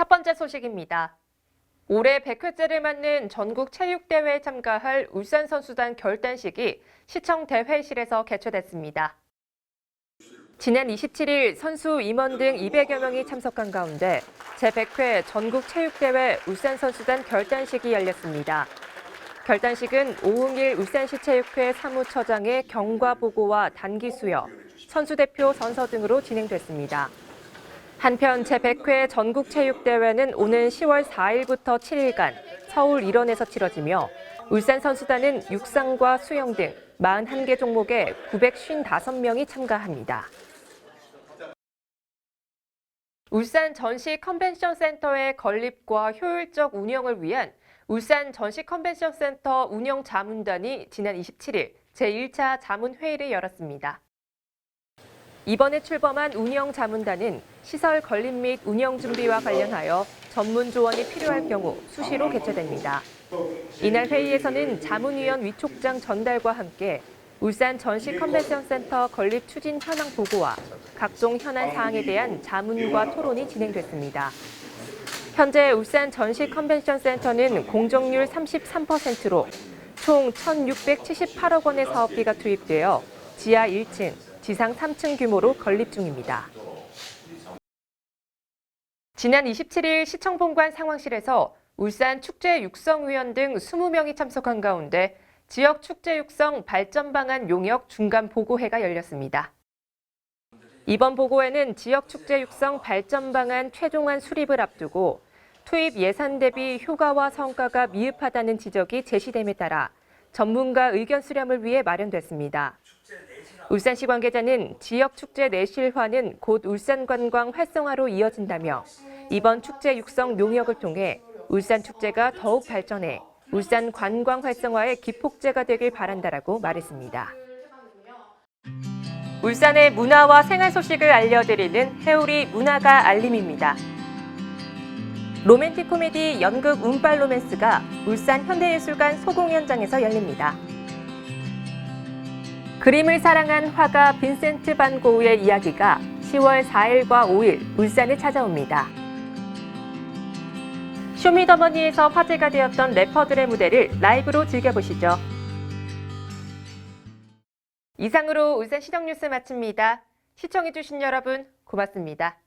첫 번째 소식입니다. 올해 100회째를 맞는 전국 체육대회에 참가할 울산 선수단 결단식이 시청 대회실에서 개최됐습니다. 지난 27일 선수 임원 등 200여 명이 참석한 가운데 제100회 전국 체육대회 울산 선수단 결단식이 열렸습니다. 결단식은 오흥일 울산시 체육회 사무처장의 경과 보고와 단기 수여, 선수 대표 선서 등으로 진행됐습니다. 한편 제100회 전국체육대회는 오는 10월 4일부터 7일간 서울 일원에서 치러지며 울산 선수단은 육상과 수영 등 41개 종목에 955명이 참가합니다. 울산 전시 컨벤션 센터의 건립과 효율적 운영을 위한 울산 전시 컨벤션 센터 운영 자문단이 지난 27일 제1차 자문회의를 열었습니다. 이번에 출범한 운영 자문단은 시설 건립 및 운영 준비와 관련하여 전문 조언이 필요할 경우 수시로 개최됩니다. 이날 회의에서는 자문위원 위촉장 전달과 함께 울산 전시 컨벤션 센터 건립 추진 현황 보고와 각종 현안 사항에 대한 자문과 토론이 진행됐습니다. 현재 울산 전시 컨벤션 센터는 공정률 33%로 총 1,678억 원의 사업비가 투입되어 지하 1층, 지상 3층 규모로 건립 중입니다. 지난 27일 시청 본관 상황실에서 울산 축제 육성위원 등 20명이 참석한 가운데 지역 축제 육성 발전 방안 용역 중간 보고회가 열렸습니다. 이번 보고회는 지역 축제 육성 발전 방안 최종안 수립을 앞두고 투입 예산 대비 효과와 성과가 미흡하다는 지적이 제시됨에 따라 전문가 의견 수렴을 위해 마련됐습니다. 울산시 관계자는 지역 축제 내실화는 곧 울산 관광 활성화로 이어진다며 이번 축제 육성 용역을 통해 울산 축제가 더욱 발전해 울산 관광 활성화의 기폭제가 되길 바란다라고 말했습니다. 울산의 문화와 생활 소식을 알려드리는 해우리 문화가 알림입니다. 로맨틱 코미디 연극 운빨 로맨스가 울산 현대예술관 소공 현장에서 열립니다. 그림을 사랑한 화가 빈센트 반 고우의 이야기가 10월 4일과 5일 울산에 찾아옵니다. 쇼미더머니에서 화제가 되었던 래퍼들의 무대를 라이브로 즐겨보시죠. 이상으로 울산 시정 뉴스 마칩니다. 시청해주신 여러분 고맙습니다.